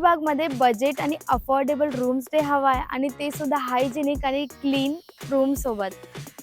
अलिबागमध्ये बजेट आणि affordable room stay हवा आहे आणि ते सुद्धा हायजेनिक आणि क्लीन रूमसोबत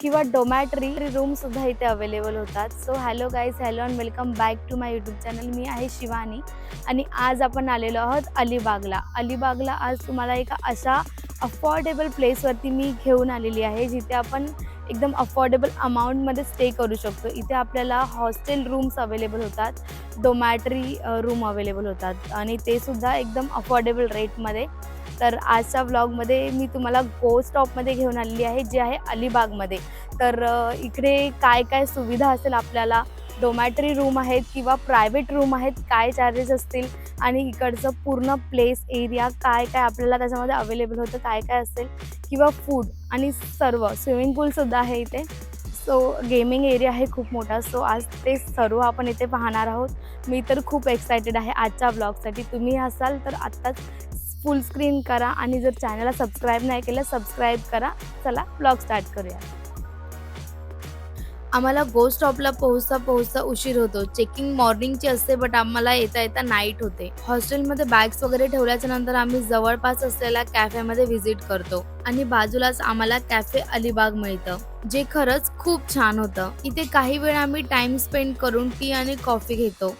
किंवा डोमॅटरी रूमसुद्धा इथे अवेलेबल होतात. So hello guys hello and welcome back to my YouTube channel मी आहे शिवानी आणि आज आपण आलेलो आहोत अलिबागला. अलिबागला आज तुम्हाला एका अशा अफोर्डेबल प्लेसवरती मी घेऊन आलेली आहे जिथे आपण एकदम अफोर्डेबल अमाऊंटमध्ये स्टे करू शकतो. इथे आपल्याला हॉस्टेल रूम्स अवेलेबल होतात. डोमॅटरी रूम अवेलेबल होतात. आणि ते सुद्धा एकदम अफोर्डेबल रेटमध्ये तर आजच्या व्लॉगमध्ये मी तुम्हाला गो स्टॉपमध्ये घेऊन आलेली आहे जे आहे अलिबागमध्ये. तर इकडे काय काय सुविधा असेल आपल्याला? डोमॅटरी रूम आहेत किंवा प्रायव्हेट रूम आहेत काय चार्जेस असतील? आणि इकडचं पूर्ण प्लेस एरिया काय काय आपल्याला त्याच्यामध्ये अवेलेबल होतं काय काय असेल? किंवा फूड आणि सर्व. स्विमिंग पूलसुद्धा आहे इथे. सो गेमिंग एरिया आहे खूप मोठा. सो आज ते सर्व आपण इथे पाहणार आहोत. मी तर खूप एक्सायटेड आहे आजच्या ब्लॉगसाठी तुम्ही असाल तर आत्ताच फुल स्क्रीन करा आणि जर चॅनलला सबस्क्राईब नाही केलं सबस्क्राईब करा. चला ब्लॉग स्टार्ट करूया. आम्हाला गो स्टॉपला पोहोचता पोहोचता उशीर होतो. चेकिंग मॉर्निंगची असते बट आम्हाला येता येता नाईट होते. हॉस्टेलमध्ये बॅग्स वगैरे ठेवल्याच्या नंतर आम्ही जवळपास असलेल्या कॅफेमध्ये व्हिजिट करतो. आणि बाजूलाच आम्हाला कॅफे अलिबाग मिळतं जे खरंच खूप छान होतं. इथे काही वेळ आम्ही टाइम स्पेंड करून टी आणि कॉफी घेतो.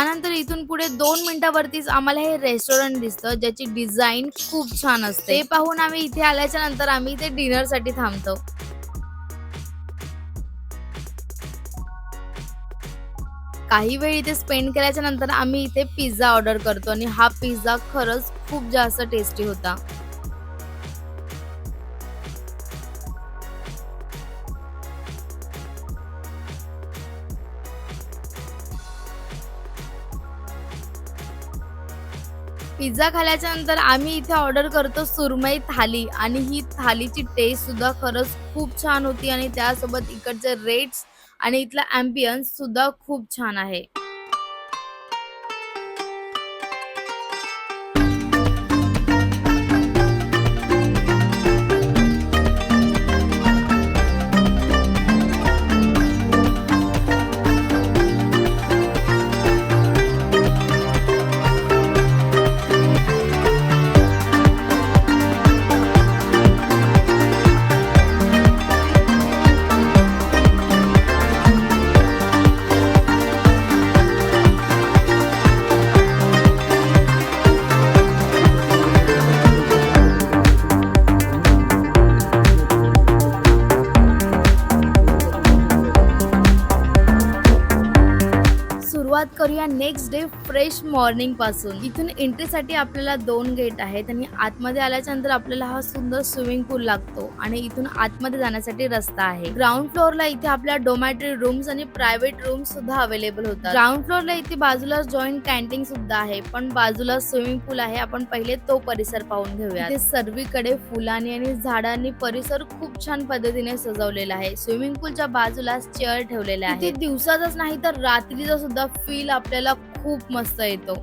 त्यानंतर इथून पुढे दोन मिनिटावरतीच आम्हाला हे रेस्टॉरंट दिसतं ज्याची डिझाईन खूप छान असते. ते पाहून आम्ही इथे आल्याच्यानंतर आम्ही इथे डिनरसाठी थांबतो. काही वेळ इथे स्पेंड केल्याच्यानंतर आम्ही इथे पिझ्झा ऑर्डर करतो आणि हा पिझ्झा खरंच खूप जास्त टेस्टी होता. पिझ्झा खाल्याच्या नंतर आम्ही इथे ऑर्डर करतो सुरमई थाली. आणि ही थालीची टेस्ट सुद्धा खरंच खूप छान होती आणि त्यासोबत इकडचे रेट्स आणि इथला अँबियन्स सुद्धा खूप छान आहे. Do. फ्रेश मॉर्निंगपासून. इथून एंट्रीसाठी आपल्याला दोन गेट आहेत आणि आतमध्ये आल्याच्यानंतर आपल्याला हा सुंदर स्विमिंग पूल लागतो आणि इथून आतमध्ये जाण्यासाठी रस्ता आहे. ग्राउंड फ्लोअरला इथे आपल्या डोमॅटरी रूम्स आणि प्रायव्हेट रूम्स सुद्धा अवेलेबल होतात. ग्राउंड फ्लोअरला इथे बाजूला जॉईंट कॅन्टीन सुद्धा आहे पण बाजूला स्विमिंग पूल आहे. आपण पहिले तो परिसर पाहून घेऊया इथे सर्वीकडे फुलांनी आणि झाडांनी परिसर खूप छान पद्धतीने सजवलेला आहे. स्विमिंग पूलच्या बाजूला चेअर ठेवलेल्या आहेत. दिवसाचाच नाही तर रात्रीचा सुद्धा फील आपल्याला खूप मस्त येतो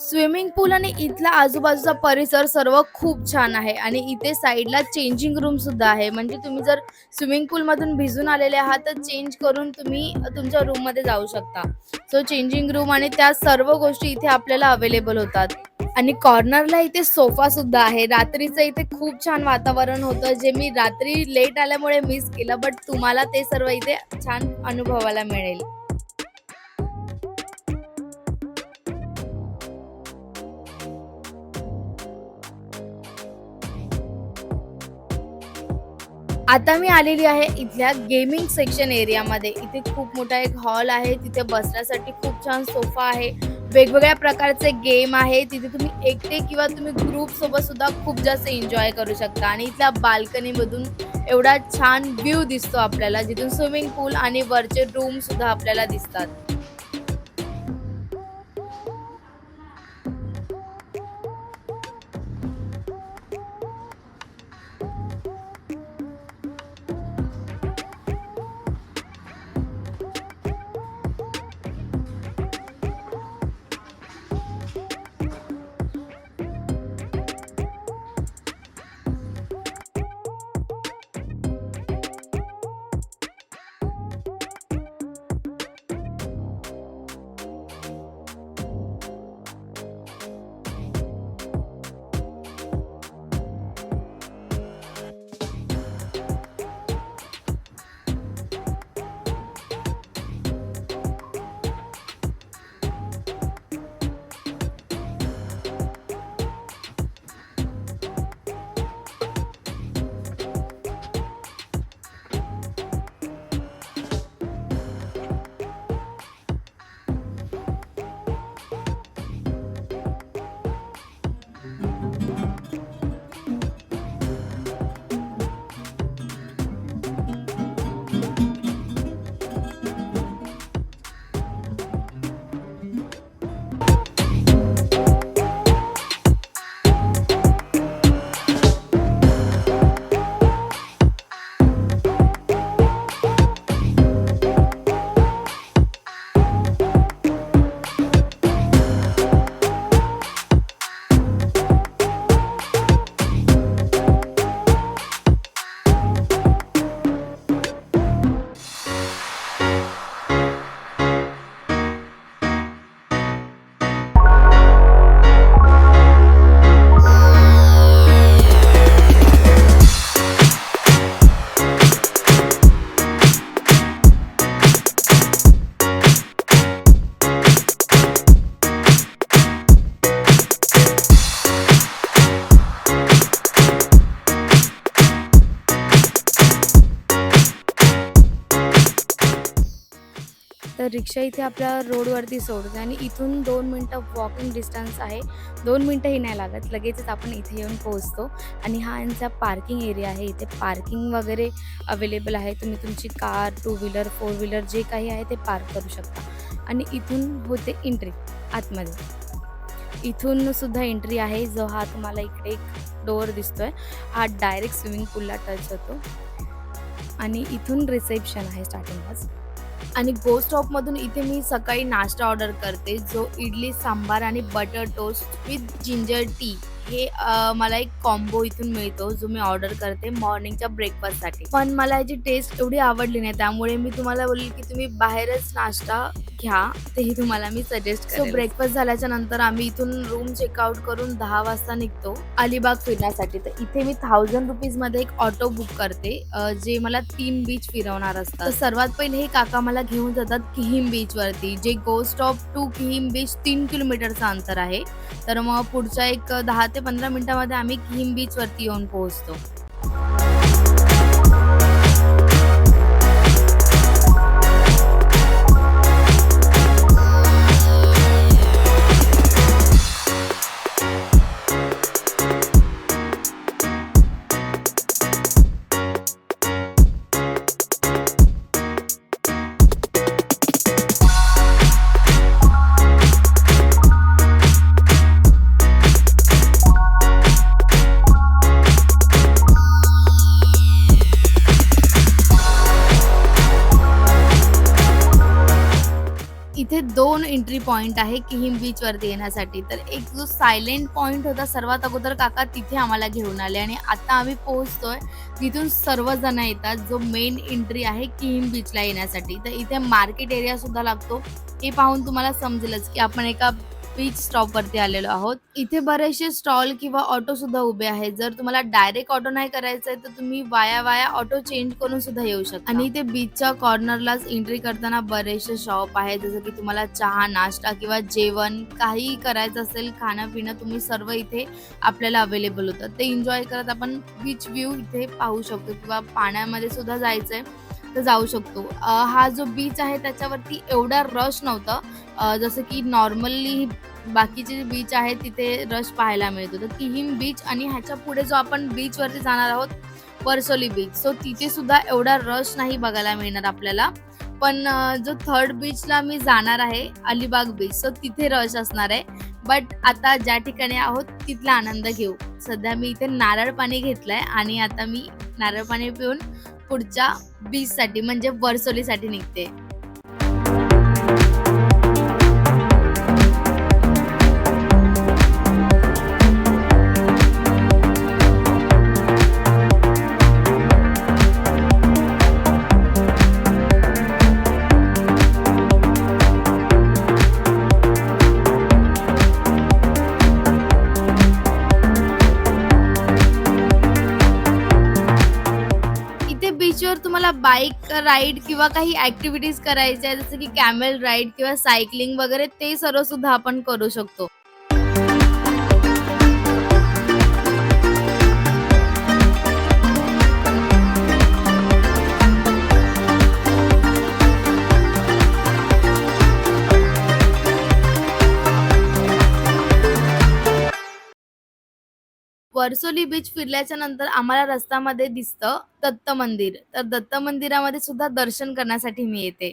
स्विमिंग पूल आणि इथला आजूबाजूचा परिसर सर्व खूप छान आहे. आणि इथे साईडला चेंजिंग रूम सुद्धा आहे. म्हणजे तुम्ही जर स्विमिंग पूल मधून भिजून आलेले आहात तर चेंज करून तुम्ही तुमच्या रूममध्ये जाऊ शकता. सो चेंजिंग रूम आणि त्या सर्व गोष्टी इथे आपल्याला अवेलेबल होतात. आणि कॉर्नरला इथे सोफा सुद्धा आहे. रात्रीचं इथे खूप छान वातावरण होतं जे मी रात्री लेट आल्यामुळे मिस केलं बट तुम्हाला ते सर्व इथे छान अनुभवायला मिळेल. आता मी आलेली आहे इथल्या गेमिंग सेक्शन एरियामध्ये इथे खूप मोठा एक हॉल आहे तिथे बसण्यासाठी खूप छान सोफा आहे. वेगवेगळ्या प्रकारचे गेम आहे तिथे तुम्ही एकटे किंवा तुम्ही ग्रुप सोबत सुद्धा खूप जास्त एन्जॉय करू शकता. आणि इथल्या बाल्कनीमधून एवढा छान व्ह्यू दिसतो आपल्याला जिथून स्विमिंग पूल आणि वरचे रूम सुद्धा आपल्याला दिसतात. तर रिक्षा इथे आपल्या रोडवरती सोडते आणि इथून दोन मिनटं वॉकिंग डिस्टन्स आहे. दोन मिनटंही नाही लागत. लगेचच आपण इथे येऊन पोहोचतो. आणि हा यांचा पार्किंग एरिया आहे. इथे पार्किंग वगैरे अवेलेबल आहे. तुम्ही तुमची car two wheeler four wheeler जे काही आहे ते पार्क करू शकता. आणि इथून होते एंट्री आतमध्ये. इथून सुद्धा एंट्री आहे. जो हा तुम्हाला इकडे एक डोअर दिसतोय. हा डायरेक्ट स्विमिंग पूलला टच होतो. आणि इथून रिसेप्शन आहे स्टार्टिंगलाच आणि गो स्टॉपमधून इथे मी सकाळी नाश्ता ऑर्डर करते जो इडली सांबार आणि butter toast with ginger tea हे मला एक कॉम्बो इथून मिळतो जो मी ऑर्डर करते मॉर्निंगच्या ब्रेकफास्टसाठी पण मला याची टेस्ट एवढी आवडली नाही त्यामुळे मी तुम्हाला बोलेल की तुम्ही बाहेरच नाश्ता घ्या तेही तुम्हाला मी सजेस्ट सो ब्रेकफास्ट झाल्याच्यानंतर आम्ही इथून रूम चेकआउट करून दहा वाजता निघतो अलिबाग फिरण्यासाठी. तर इथे मी थाउजंड रुपीजमध्ये एक ऑटो बुक करते जे मला तीन बीच फिरवणार असतात. सर्वात पहिले हे काका मला घेऊन जातात किहीम बीच वरती जे go stop to Kihim beach तीन किलोमीटरचं अंतर आहे. तर मग पुढच्या एक दहा ते पंधरा मिनिटामध्ये आम्ही किम बीच वरती येऊन पोहोचतो. एंट्री पॉईंट आहे किहिम बीचवरती येण्यासाठी. तर एक जो सायलेंट पॉईंट होता सर्वात अगोदर काका तिथे आम्हाला घेऊन आले. आणि आता आम्ही पोहोचतोय तिथून सर्वजण येतात जो मेन एंट्री आहे किहिम बीचला येण्यासाठी. तर इथे मार्केट एरिया सुद्धा लागतो. हे पाहून तुम्हाला समजेलच की आपण एका बीच स्टॉप वरती आलेलो आहोत. इथे बरेचसे स्टॉल किंवा ऑटो सुद्धा उभे आहेत. जर तुम्हाला डायरेक्ट ऑटो नाही करायचंय तर तुम्ही वाया वाया ऑटो चेंज करून सुद्धा येऊ शकता. आणि इथे बीचच्या कॉर्नरलाच एंट्री करताना बरेचसे शॉप आहेत. जसं की तुम्हाला चहा नाश्ता किंवा जेवण काही करायचं असेल खाणं पिणं तुम्ही सर्व इथे आपल्याला अवेलेबल होतं. ते एन्जॉय करत आपण बीच व्ह्यू इथे पाहू शकतो किंवा पाण्यामध्ये सुद्धा जायचंय. तर जाऊ शकतो. हा जो बीच आहे त्याच्यावरती एवढा रश नव्हतं. जसं की नॉर्मली बाकीचे जे बीच आहेत तिथे रश पाहायला मिळतो. तर किहिम बीच आणि ह्याच्या पुढे जो आपण बीचवरती जाणार आहोत वर्सोली बीच सो तिथे सुद्धा एवढा रश नाही बघायला मिळणार आपल्याला. पण जो थर्ड बीचला मी जाणार आहे अलिबाग बीच सो तिथे रश असणार आहे. बट आता ज्या ठिकाणी आहोत तिथला आनंद घेऊ. सध्या मी इथे नारळ पाणी घेतलंय आणि आता मी नारळ पाणी पिऊन पुढच्या बीचसाठी म्हणजे वर्सोलीसाठी निघते. बाईक राईड किंवा काही ऍक्टिव्हिटीज करायच्या जसं की कॅमेल राईड किंवा सायकलिंग वगैरे ते सर्व सुद्धा आपण करू शकतो. वर्सोली बीच फिरल्याच्या नंतर आम्हाला रस्त्यामध्ये दिसतं दत्त मंदिर. तर दत्त मंदिरामध्ये सुद्धा दर्शन करण्यासाठी मी येते.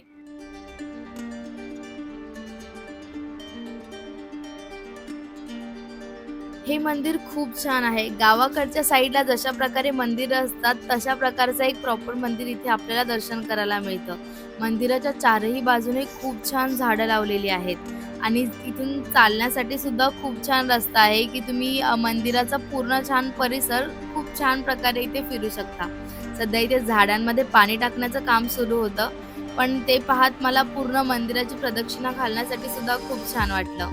हे मंदिर खूप छान आहे. गावाकडच्या साईडला जशा प्रकारे मंदिरं असतात तशा प्रकारचं एक प्रॉपर मंदिर इथे आपल्याला दर्शन करायला मिळतं. मंदिराच्या चारही बाजूने खूप छान झाडं लावलेली आहेत. आणि तिथून चालण्यासाठी सुद्धा खूप छान रस्ता आहे की तुम्ही मंदिराचा पूर्ण छान परिसर खूप छान प्रकारे इथे फिरू शकता. सध्या इथे झाडांमध्ये पाणी टाकण्याचं काम सुरू होतं पण ते पाहत मला पूर्ण मंदिराची प्रदक्षिणा घालण्यासाठी सुद्धा खूप छान वाटलं.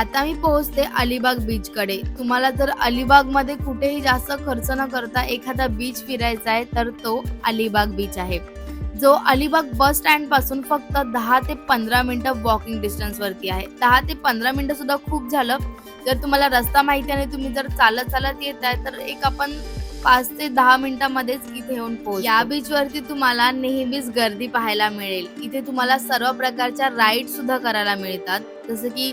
आता मी पोहोचते अलिबाग बीचकडे तुम्हाला जर अलिबागमध्ये कुठेही जास्त खर्च न करता एखादा बीच फिरायचा आहे तर तो अलिबाग बीच आहे. जो अलिबाग बस स्टँडपासून फक्त दहा ते पंधरा मिनिटं वॉकिंग डिस्टन्स वरती आहे. दहा ते पंधरा मिनिटं सुद्धा खूप झालं. जर तुम्हाला रस्ता माहिती आणि तुम्ही जर चालत चालत येत आहे तर एक आपण पाच ते दहा मिनिटांमध्येच इथे येऊन पोहोच या बीच वरती तुम्हाला नेहमीच गर्दी पाहायला मिळेल. इथे तुम्हाला सर्व प्रकारच्या राईड सुद्धा करायला मिळतात. जसं की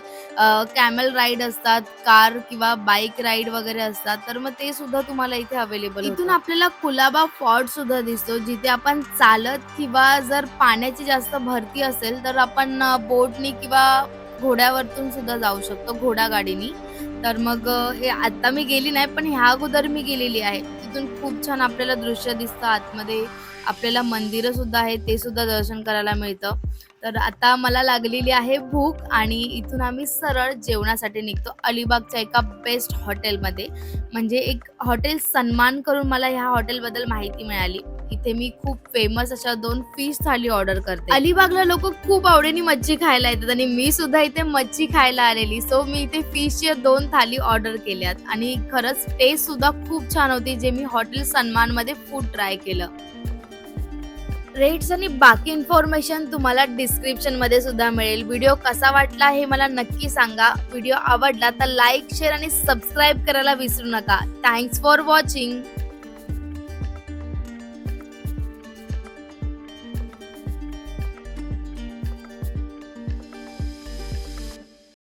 कॅमेल राईड असतात कार किंवा बाईक राईड वगैरे असतात. तर मग ते सुद्धा तुम्हाला इथे अवेलेबल इथून आपल्याला कुलाबा फॉर्ट सुद्धा दिसतो जिथे आपण चालत किंवा जर पाण्याची जास्त भरती असेल तर आपण बोटनी किंवा घोड्यावरतून सुद्धा जाऊ शकतो घोडा गाडीनी. तर मग हे आता मी गेली नाही पण ह्या अगोदर मी गेलेली आहे. तिथून खूप छान आपल्याला दृश्य दिसतं. आतमध्ये आपल्याला मंदिरं सुद्धा आहे ते सुद्धा दर्शन करायला मिळतं. तर आता मला लागलेली आहे भूक आणि इथून आम्ही सरळ जेवणासाठी निघतो. अलिबागच्या एका बेस्ट हॉटेलमध्ये. म्हणजे एक हॉटेल सन्मान करून मला ह्या हॉटेलबद्दल माहिती मिळाली. इथे मी खूप फेमस अशा दोन फिश थाली ऑर्डर करते. अलिबागला लोक खूप आवडीने मच्छी खायला येतात आणि मी सुद्धा इथे मच्छी खायला आलेली. सो मी इथे फिशच्या दोन थाली ऑर्डर केल्यात आणि खरंच टेस्ट सुद्धा खूप छान होती जे मी हॉटेल सन्मानमध्ये फूड ट्राय केलं. रेट्स आणि बाकी इन्फॉर्मेशन तुम्हाला डिस्क्रिप्शनमध्ये सुद्धा मिळेल. व्हिडिओ कसा वाटला हे मला नक्की सांगा. व्हिडिओ आवडला तर लाईक शेअर आणि सबस्क्राईब करायला विसरू नका. Thanks for watching